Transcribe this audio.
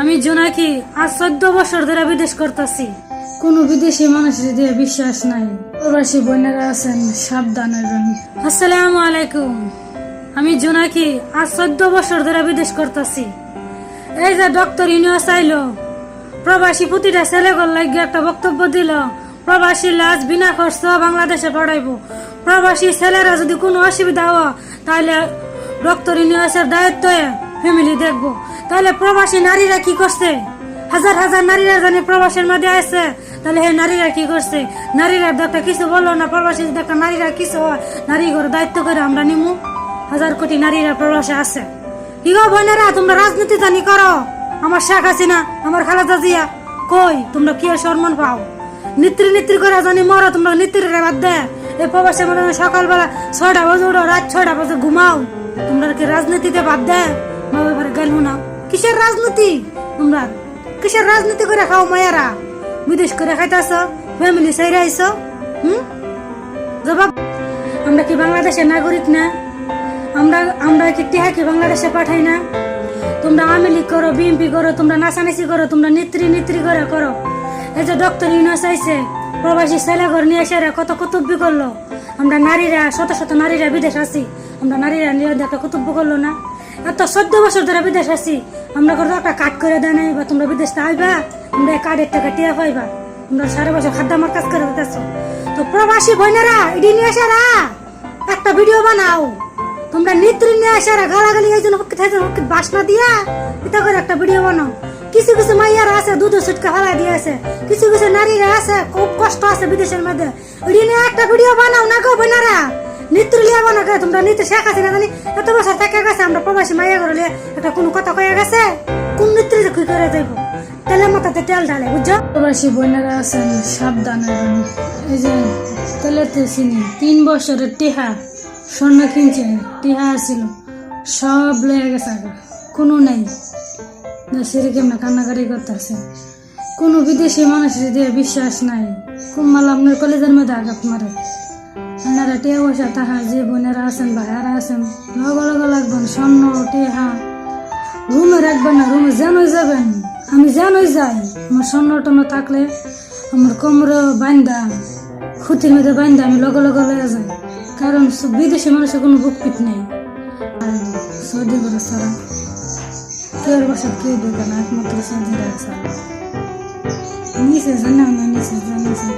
আমি জোনাকি, আজ চোদ্দ বছর ধরে বিদেশ করতেছি। কোনো বিদেশি মানুষের দিয়ে বিশ্বাস নাই। প্রবাসী বোনেরা আছেন, সাবধানে রন আসসালামু আলাইকুম। আমি জোনাকি, আজ চোদ্দ বছর ধরে বিদেশ করতেছি। এই যে ডক্টর ইউনিভার্স আইলো। প্রবাসী প্রতিটা ছেলেগর লাগিয়ে একটা বক্তব্য দিল, প্রবাসী লাজ বিনা খরচ বাংলাদেশে পড়াইবো প্রবাসী ছেলেরা যদি কোনো অসুবিধা হয়, তাহলে ডক্টর ইউনিভার্সের দায়িত্ব ফ্যামিলি দেখব। তাহলে প্রবাসী নারীরা কি করছে? হাজার হাজার নারীরা জানি প্রবাসের মধ্যে আছে। তাহলে হে নারীরা কি করছে? নারীরা একটা কিছু বলল না, প্রবাসী একটা নারীরা কিছু হয় নারী করে দায়িত্ব করে আমরা নিমু। হাজার কোটি নারীরা প্রবাসে আছে। কি গো বোনেরা, তোমরা রাজনীতি জানি করো। আমার শেখ হাসিনা, আমার খালেদা জিয়া, কই? তোমরা কি সম্মান পাও? নিত্রি নিত্রি করে জানি মরো, তোমরা নিত্রির বাদ দে। এই প্রবাসে মনে হয় সকালবেলা ছয়টা বাজে উঠো, রাত ছয়টা বাজে ঘুমাও। তোমরা কি রাজনীতিতে বাদ দে। মা বাবার গেল না। কিসের রাজনীতি? তোমরা কিসের রাজনীতি করে খাও মায়ারা? বিদেশ করে খাইতেছ ফ্যামিলি সাইরে আইছো, হুম? জবাব আমরা কি বাংলাদেশের নাগরিক না? আমরা আমরা কি টিহা কি বাংলাদেশে পাঠাই না? তোমরা আওয়ামী লীগ করো, বিএনপি করো, তোমরা নাচানাচি করো, তোমরা নেত্রী নেত্রী করে করো। এই যে ডক্টর ইউনাস আইছে, প্রবাসী ছেলে ঘর নিয়ে এসে কত কর্তব্য করল? আমরা নারীরা, শত শত নারীরা বিদেশ আছি, আমরা নারীরা নিয়ে একটা কর্তব্য করল না? এত চোদ্দ বছর ধরে বিদেশ আছি। আমরা করে একটা কাট করে দেয় নাই বা তোমরা বিদেশ আইবা আমরা কার্ডের টাকা টিয়া পাইবা। তোমরা সারা বছর খাদ্য আমার কাজ করে দিতেছ। তো প্রবাসী বোনেরা, ইডি নিয়ে এসেরা একটা ভিডিও বানাও। তোমরা নেত্রী নিয়ে আসারা গালাগালি এই জন্য হকি থাকে হকি বাসনা দিয়া এটা করে একটা ভিডিও বানাও। কিছু কিছু মাইয়ারা আছে দুধ সুটকা ফেলা দিয়ে আছে। কিছু কিছু নারীরা আছে, খুব কষ্ট আছে বিদেশের মধ্যে। ইডি নিয়ে একটা ভিডিও বানাও না গো বোনারা। নেত্রী লিয়া বানা গে তোমরা নেত্রী শেখ আছে না জানি, এত বছর থেকে গেছে, আমরা প্রবাসী মাইয়া করে একটা কোনো কথা কয়ে গেছে? কোন নেত্রী কি করে যাইব? তেলের মাথাতে তেল ঢালে, বুঝছ? প্রবাসী বোনেরা আছেন, সাবধানে এই যে তেলেতে চিনি, তিন বছরের টিহা, স্বর্ণ কিনছে, টিহা আসছিল সব লয়ে গেছে আগে, কোনো নাই। দেশের কেমন কান্নাকাটি করতেছে? কোনো বিদেশি মানুষের দিয়ে বিশ্বাস নাই কুম্মাল আপনার কলেজের মধ্যে আঘাত মারে? আপনারা টিয়া পয়সা তাহা যে বোনেরা আছেন ভাইয়ারা আছেন লগ লগ লাগবেন স্বর্ণ টিহা রুমে রাখবেন না রুমে জানোই যাবেন আমি জানোই যাই আমার স্বর্ণ টন্ন থাকলে আমার কোমরে বান্দা খুঁটির মধ্যে বান্দা আমি লগে লগে লয়ে যাই কারণ বিদেশি মানুষের কোনো বুক পিট নেই আর সৌদি করে ছাড়া কেউ বাসা কেউ ঢোকে না একমাত্র সৌদি রাখা নিচে জানাও না নিচে জানিয়েছে